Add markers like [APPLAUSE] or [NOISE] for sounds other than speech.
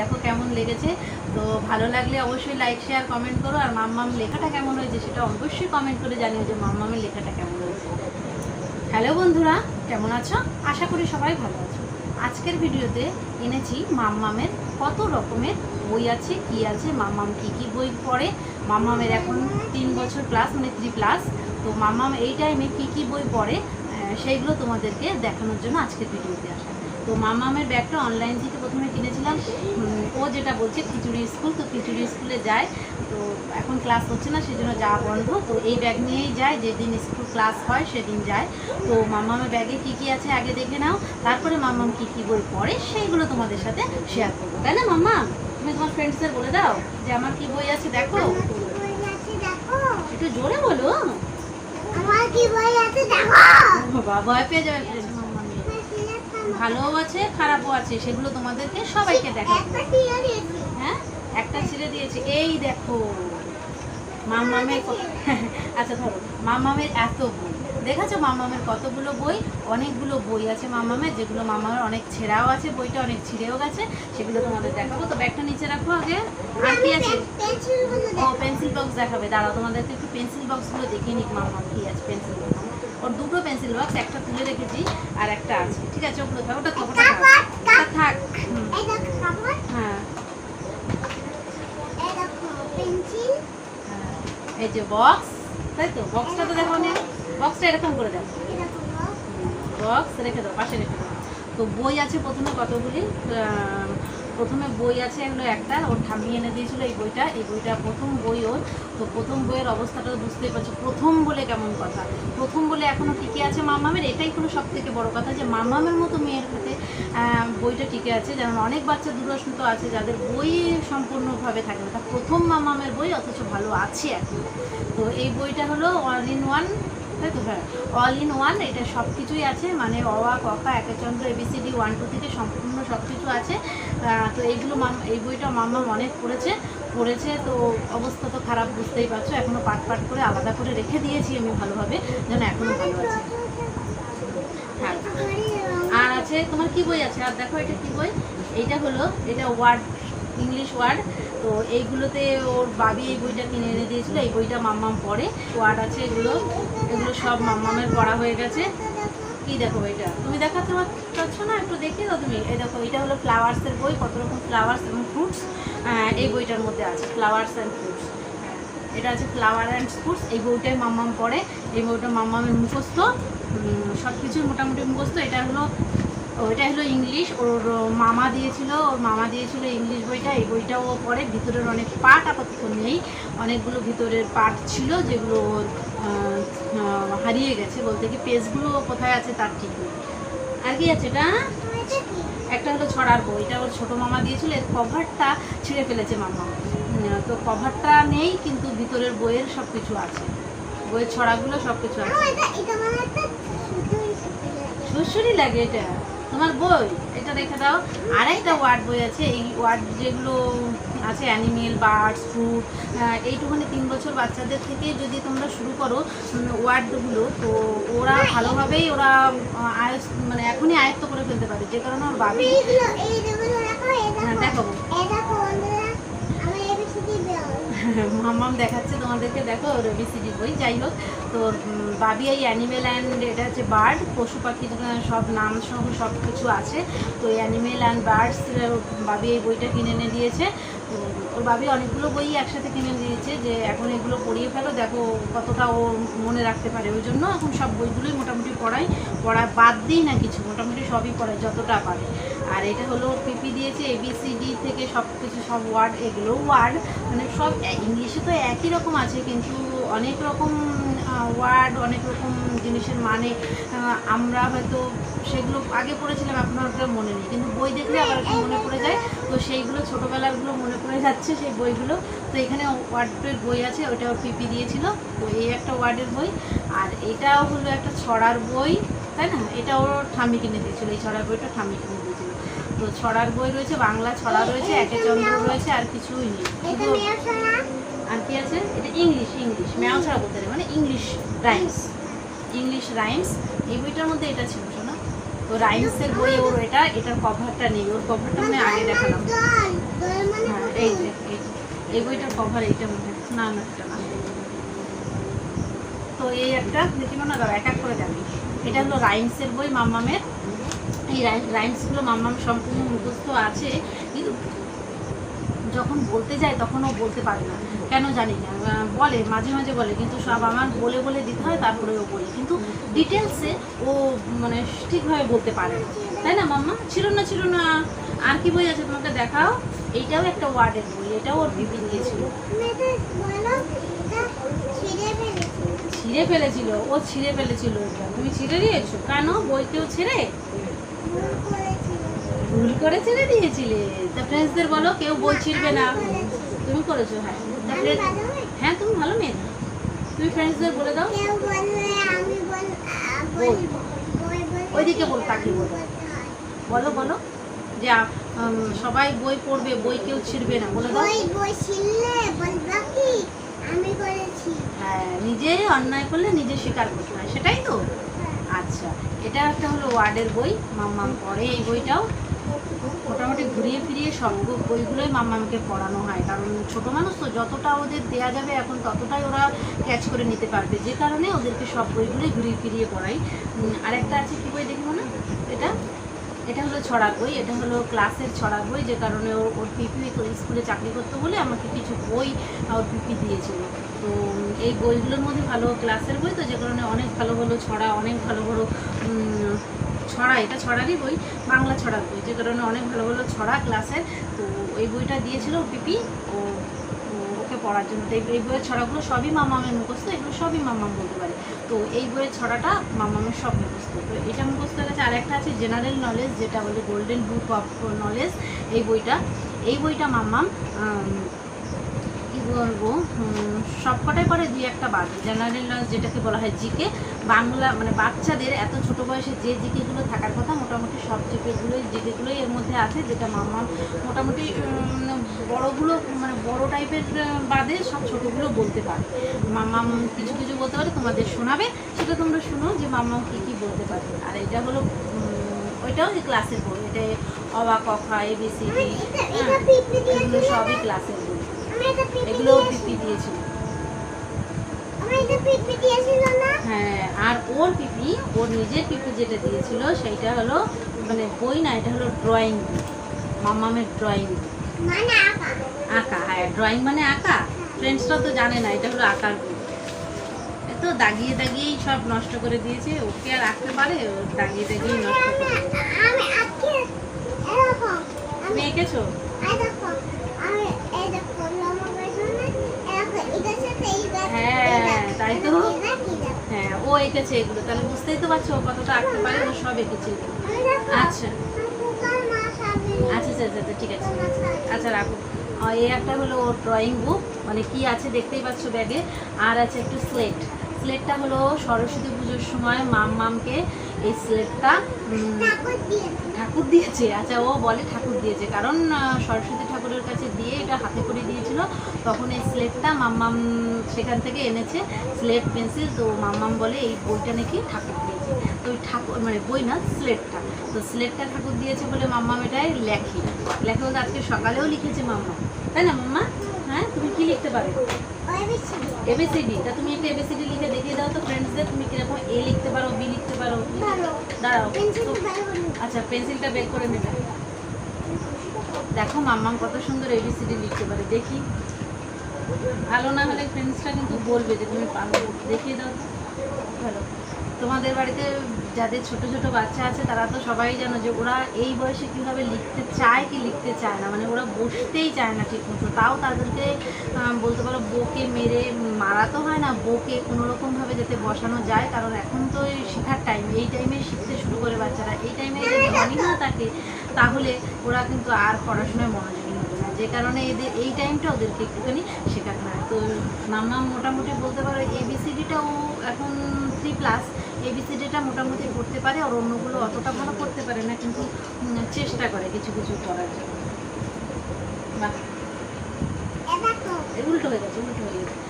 দেখো কেমন লেগেছে। তো ভালো লাগলে অবশ্যই লাইক শেয়ার কমেন্ট করো। আর মাম্মাম লেখাটা কেমন হয়েছে সেটা অবশ্যই কমেন্ট করে জানিও যে মাম্মামের লেখাটা কেমন হয়েছে। হ্যালো বন্ধুরা, কেমন আছো? আশা করি সবাই ভালো আছো। আজকের ভিডিওতে এনেছি মাম্মামের কত রকমের বই আছে, কি আছে, মাম্মাম কি কি বই পড়ে। মাম্মামের এখন তিন বছর প্লাস মানে থ্রি প্লাস তো মাম্মাম এই টাইমে কি কি বই পড়ে সেইগুলো তোমাদেরকে দেখানোর জন্য আজকের ভিডিওতে আসা। তো মামামের ব্যাগটা অনলাইন থেকে প্রথমে কিনেছিলাম। ও যেটা বলছে খিচুড়ি স্কুল তো খিচুড়ি স্কুলে যায়। তো এখন ক্লাস হচ্ছে না সেজন্য যাওয়া বন্ধ। তো এই ব্যাগ নিয়েই যায় যেদিন স্কুল ক্লাস হয় সেদিন যায়। তো মামামের ব্যাগে কি কি আছে আগে দেখে নাও। তারপরে মামাম কি কি বই পড়ে সেইগুলো তোমাদের সাথে শেয়ার করব। তাই না মাম্মা তুমি তোমার ফ্রেন্ডসদের বলে দাও যে আমার কি বই আছে দেখো। একটু জোরে বলো। আমার কি বই আছে দেখো। বাবা ভয় পেয়ে যাবে। ভালোও আছে খারাপও আছে সেগুলো তোমাদেরকে সবাইকে দেখাবো। হ্যাঁ? একটা ছিঁড়ে দিয়েছে। এই দেখো মামামের [LAUGHS] আচ্ছা ধরো মামামের এত বই। দেখেছ মামামের কতগুলো বই? অনেকগুলো বই আছে মামামের যেগুলো মামামের অনেক ছেঁড়াও আছে বইটা অনেক ছিঁড়েও গেছে সেগুলো তোমাদের দেখাবো। তো ব্যাগটা নিচে রাখো আগে। আর কি আছে? ও পেন্সিল বক্স দেখাবে। দাঁড়াও তোমাদেরকে একটু পেন্সিল বক্সগুলো দেখে নিক মামা কি আছে পেন্সিল বক্স। ওর দুটো পেন্সিল বক্স একটা তুলে রেখেছি আর একটা আছে। ঠিক আছে ওগুলো থাক ওটা থাক ওটা থাক হ্যাঁ। এই হ্যাঁ। এই যে বক্স তাই তো? বক্সটা তো দেখো নে। বক্সটা এরকম করে দেখো। বক্স রেখে দাও পাশে রেখে দাও। তো বই আছে প্রথমে কতগুলি? প্রথমে বই আছে একটা, ওর ঠাম্মি এনে দিয়েছিল এই বইটা এই বইটা প্রথম বই ওর। তো প্রথম বইয়ের অবস্থাটা বুঝতেই পারছ, প্রথম বলে কেমন কথা? প্রথম বলে এখনও টিকে আছে মামামের এটাই কোনো সব থেকে বড় কথা যে মামামের মতো মেয়ের হাতে বইটা টিকে আছে। যেমন অনেক বাচ্চা দূরদর্শন আছে, যাদের বই সম্পূর্ণভাবে থাকে না। তা প্রথম মামামের বই অথচ ভালো আছে এখন। তো এই বইটা হলো অল ইন ওয়ান তাই তো? হ্যাঁ অল ইন ওয়ান এটা সব কিছুই আছে। মানে অওয়া ককা একেচন্দ্র এবিসিডি ওয়ান, টু থেকে সম্পূর্ণ সব কিছু আছে। তো এইগুলো এই বইটা মাম্মা অনেক পড়েছে পড়েছে তো অবস্থা তো খারাপ, বুঝতেই পারছ। এখনও পাট পাট করে আলাদা করে রেখে দিয়েছি আমি ভালোভাবে, যেন এখনও ভালো আছে। হ্যাঁ। আর আছে, তোমার কি বই আছে? আর দেখো এটা কি বই? এইটা হলো, এটা ওয়ার্ড, ইংলিশ ওয়ার্ড। তো এইগুলোতে ওর বাবি এই বইটা কিনে এনে দিয়েছিল, এই বইটা মাম্মাম পড়ে। ওয়ার্ড আছে এগুলো এগুলো সব মাম্মামের পড়া হয়ে গেছে। কি দেখো এটা? তুমি দেখাতে পারছ না? একটু দেখে দাও তুমি। এই দেখো, এটা হলো ফ্লাওয়ার্সের বই। কত রকম ফ্লাওয়ার্স এবং ফ্রুটস এই বইটার মধ্যে আছে। ফ্লাওয়ার্স অ্যান্ড ফ্রুটস এটা আছে ফ্লাওয়ার অ্যান্ড ফ্রুটস এই বইটাই মাম্মাম পড়ে। এই বইটা মাম্মামের মুখস্থ। সব কিছুই মোটামুটি মুখস্থ। এটা হলো ও, এটা হলো ইংলিশ। ওর মামা দিয়েছিল ওর মামা দিয়েছিল ইংলিশ বইটা। এই বইটাও ও পড়ে। ভিতরের অনেক পার্ট আপাতত নেই। অনেকগুলো ভিতরের পার্ট ছিল যেগুলো হারিয়ে গেছে বলতে কি পেজগুলো কোথায় আছে তার ঠিক নেই। আর কি আছে এটা? একটা হলো ছড়ার বই। এটা ওর ছোটো মামা দিয়েছিল। এর কভারটা ছিঁড়ে ফেলেছে মামা। তো কভারটা নেই কিন্তু ভিতরের বইয়ের সব কিছু আছে। বইয়ের ছড়াগুলো সব কিছু আছে সুসুরি লাগে এটা। তোমার বই এটা রেখে দাও। আরেকটা ওয়ার্ড বই আছে এই ওয়ার্ড যেগুলো আছে অ্যানিমেল বার্ডস ফ্রুট এইটুখানি তিন বছর বাচ্চাদের থেকে যদি তোমরা শুরু করো ওয়ার্ডগুলো তো ওরা ভালোভাবেই ওরা আয়স মানে এখনই আয়ত্ত করে ফেলতে পারে। যে কারণে ওর বাবি দেখো হ্যাঁ দেখাবো এই দেখো বন্ধুরা আমি এবিসিডি মামাম দেখাচ্ছে তোমাদেরকে, দেখো ওর এবিসিডি বই। যাই হোক, তো বাবি এই অ্যানিমেল অ্যান্ড এটা হচ্ছে বার্ড পশু পাখির সব নাম সহ সব কিছু আছে। তো এই অ্যানিমেল অ্যান্ড বার্ডস বাবি এই বইটা কিনে এনে দিয়েছে। তো, ওর বাবি অনেকগুলো বই একসাথে কিনে দিয়েছে যে, এখন এগুলো পড়িয়ে ফেলো, দেখো কতটা ও মনে রাখতে পারে। ওই জন্য এখন সব বইগুলোই মোটামুটি পড়াই পড়া বাদ দিই না কিছু, মোটামুটি সবই পড়ায়, যতটা পারে। আর এটা হলো পিপি দিয়েছে এবিসিডি থেকে সব কিছু সব ওয়ার্ড এগুলো ওয়ার্ড মানে সব ইংলিশে তো একই রকম আছে, কিন্তু অনেক রকম ওয়ার্ড অনেক রকম জিনিসের মানে আমরা হয়তো সেগুলো আগে পড়েছিলাম, এখন হয়তো মনে নেই। কিন্তু বই দেখলে আবার মনে পড়ে যায়। তো সেইগুলো ছোটোবেলারগুলো মনে পড়ে যাচ্ছে, সেই বইগুলো। তো এখানে ওয়ার্ডের বই আছে ওটা পিপি দিয়েছিল। তো এই একটা ওয়ার্ডের বই। আর এটাও হলো একটা ছড়ার বই, তাই না? এটা ওর ঠাম্মি কিনে দিয়েছিল, এই ছড়ার বইটা ঠাম্মি কিনে দিয়েছিল। তো ছড়ার বই রয়েছে বাংলা ছড়া রয়েছে একে চন্দ্র রয়েছে আর কিছুই নেই। আর কি আছে? এটা ইংলিশ ইংলিশ। ম্যাও ছাড়া বলতে মানে ইংলিশ রাইমস ইংলিশ রাইমস এই বইটার মধ্যে এটা ছিল শোনা। তো রাইমসের বই ওর এটা এটার কভারটা নেই। ওর কভারটা মানে আগে দেখালাম। হ্যাঁ এই এই বইটার কভার এইটা মনে হয়। না না এটা না। তো এই একটা দেখি মনে দাও এক এক করে যাবি এটা হলো রাইমসের বই মাম্মামের। এই রাইমসগুলো মাম্মাম সম্পূর্ণ মুখস্থ আছে, কিন্তু যখন বলতে যায় তখন ও বলতে পারে না। কেন জানি না। বলে, মাঝে মাঝে বলে, কিন্তু সব আমার বলে বলে দিতে হয়, তারপরে ও বলে। কিন্তু ডিটেলসে ও মানে ঠিকভাবে বলতে পারে না। তাই না, মাম্মা? ছিল না ছিল না। আর কি বই আছে তোমাকে দেখাও? এইটাও একটা ওয়ার্ডের বই, এটাও ওর বিপি দিয়েছিল ছিঁড়ে ফেলেছি। ফেলেছিল। ও ছিঁড়ে ফেলেছিল তুমি ছিঁড়ে দিয়েছ? কেন? বই কেউ ছিঁড়ে? ভুল করে ছেড়ে দিয়েছিলে। তা ফ্রেন্ডসদের বলো কেউ বই ছিঁড়বে না। তুমি করেছ হ্যাঁ। হ্যাঁ তুমি ভালো মেয়ে। তুমি ফ্রেন্ডসদের বলে দাও। ওইদিকে বল, তাকিয়ে বল। বলো বলো যে সবাই বই পড়বে বই কেউ ছিঁড়বে না বলে দাও। বই বই বলবা কি? আমি করেছি। হ্যাঁ নিজে অন্যায় করলে নিজে স্বীকার করতে হয় সেটাই তো। এটা একটা হলো ওয়ার্ডের বই, মাম্মাম পড়ে এই বইটাও। মোটামুটি ঘুরিয়ে ফিরিয়ে সব বইগুলোই মাম্মামকে পড়ানো হয়, কারণ ছোট মানুষ তো যতটা ওদের দেয়া যাবে এখন ততটাই ওরা ক্যাচ করে নিতে পারবে। যে কারণে ওদেরকে সব বইগুলোই ঘুরিয়ে ফিরিয়ে পড়াই। আর আরেকটা আছে কি বই দেখব না? এটা? এটা হলো ছড়ার বই, এটা হলো ক্লাসের ছড়ার বই, যে কারণে ওর ওর পিপি স্কুলে চাকরি করতে বলে আমাকে কিছু বই ওর পিপি দিয়েছিল। তো এই বইগুলোর মধ্যে ভালো ক্লাসের বই তো, যে কারণে অনেক ভালো ভালো ছড়া, অনেক ভালো ভালো ছড়া, এটা ছড়ারই বই, বাংলা ছড়ার বই, যে কারণে অনেক ভালো ভালো ছড়া ক্লাসের। তো এই বইটা দিয়েছিল পিপি, ও পড়ার জন্য। তো এই বইয়ের ছড়াগুলো সবই মামামের মুখস্থ, এগুলো সবই মামাম বলতে পারে। তো এই বইয়ের ছড়াটা মামামের সব মুখস্থ। তো এটা মুখস্থ গেছে আর একটা আছে জেনারেল নলেজ যেটা বলে গোল্ডেন বুক অফ নলেজ এই বইটা এই বইটা মামাম কী বলব সবকটাই পরে দুই একটা বাদ জেনারেল নলেজ যেটাকে বলা হয় জিকে। বাংলা মানে বাচ্চাদের এত ছোট বয়সে যে জিকেগুলো থাকার কথা মোটামুটি সব জিকেগুলোই জিকেগুলোই এর মধ্যে আছে যেটা মাম্মাম মোটামুটি বড়গুলো মানে বড় টাইপের বাদে সব ছোটোগুলো বলতে পারে। মাম্মাম কিছু কিছু বলতে পারে তোমাদের শোনাবে। সেটা তোমরা শুনো যে মাম্মাম কী কী বলতে পারবে আর এটা হলো ওইটাও যে ক্লাসের বই। এটা এবিসিডি এটা- এটা পিপি এগুলো সবই ক্লাসের বই। আমি এটা পিপি এগুলো দিয়েছি। পিপি দিয়েছিল আমি এটা পিপি দিয়েছিল না হ্যাঁ আর ওর পিপি ওর নিজের পিপি যেটা দিয়েছিল সেইটা হলো মানে বই না এটা হলো ড্রয়িং মাম্মামের ড্রয়িং মানে আঁকা? হ্যাঁ ড্রয়িং মানে আঁকা। ফ্রেন্ডসরা তো জানে না এটা হলো আঁকার বই। তো দাগিয়ে দাগিয়েই সব নষ্ট করে দিয়েছে ওকে আর আঁকতে পারে দাগিয়ে দাগিয়েই নষ্ট করে তুমি এঁকেছো? হ্যাঁ, তাই তো। হ্যাঁ ও এঁকেছে এগুলো। তাহলে বুঝতেই তো পারছ ও আঁকতে পারে ও সব এঁকেছে। আচ্ছা। আচ্ছা আচ্ছা আচ্ছা ঠিক আছে আচ্ছা রাখো। একটা হলো ওর ড্রয়িং বুক মানে কি আছে দেখতেই পাচ্ছ ব্যাগে। আর আছে একটু স্লেট স্লেটটা হলো সরস্বতী পুজোর সময় মাম মামকে এই স্লেটটা ঠাকুর দিয়েছে। আচ্ছা ও বলে ঠাকুর দিয়েছে। কারণ সরস্বতী এটা হাতে করে দিয়েছিল। তখন এই স্লেটটা মাম্মাম সেখান থেকে এনেছে স্লেট পেন্সিল তো মাম্মাম বলে এই বইটা নাকি ঠাকুর দিয়েছে। তো ওই ঠাকুর মানে বই না স্লেটটা তো স্লেটটা ঠাকুর দিয়েছে বলে মাম্মাম এটাই লেখে। লেখে বলতে আজকে সকালেও লিখেছে মাম্মা তাই না মাম্মা? হ্যাঁ তুমি কি লিখতে পারো? এবিসিডি তা তুমি একটা এবিসিডি লিখে দেখিয়ে দাও তো ফ্রেন্ডসদের তুমি কীরকম এ লিখতে পারো বি লিখতে পারো? দাঁড়াও। আচ্ছা পেন্সিলটা বের করে নেবে। দেখো মাম্মাম কত সুন্দর এবিসিডি লিখতে পারে, দেখি। ভালো না হলে ফ্রেন্ডসরা কিন্তু বলবে যে তুমি দেখিয়ে দাও। ভালো। তোমাদের বাড়িতে যাদের ছোট ছোট বাচ্চা আছে, তারা তো সবাই জানো যে ওরা এই বয়সে কীভাবে লিখতে চায় কি লিখতে চায় না। মানে ওরা বসতেই চায় না ঠিক মতো তাও তাদেরকে বলতে পারো বকে মেরে মারা তো হয় না, বকে কোনো রকমভাবে যাতে বসানো যায়। কারণ এখন তো শেখার টাইম এই টাইমে শিখতে শুরু করে বাচ্চারা। এই টাইমে যদি ধনী না থাকে তাহলে ওরা কিন্তু আর পড়াশোনায় মনোযোগী হবে না। যে কারণে এদের এই টাইমটা ওদেরকে একটুখানি শেখাতে হয়। তো মাম্মা মোটামুটি বলতে পারো এবিসিডিটাও এখন থ্রি প্লাস এবিসিডিটা মোটামুটি করতে পারে আর অন্যগুলো অতটা ভালো করতে পারে না কিন্তু চেষ্টা করে কিছু কিছু করার জন্য। উল্টো হয়ে গেছে উল্টো হয়ে গেছে।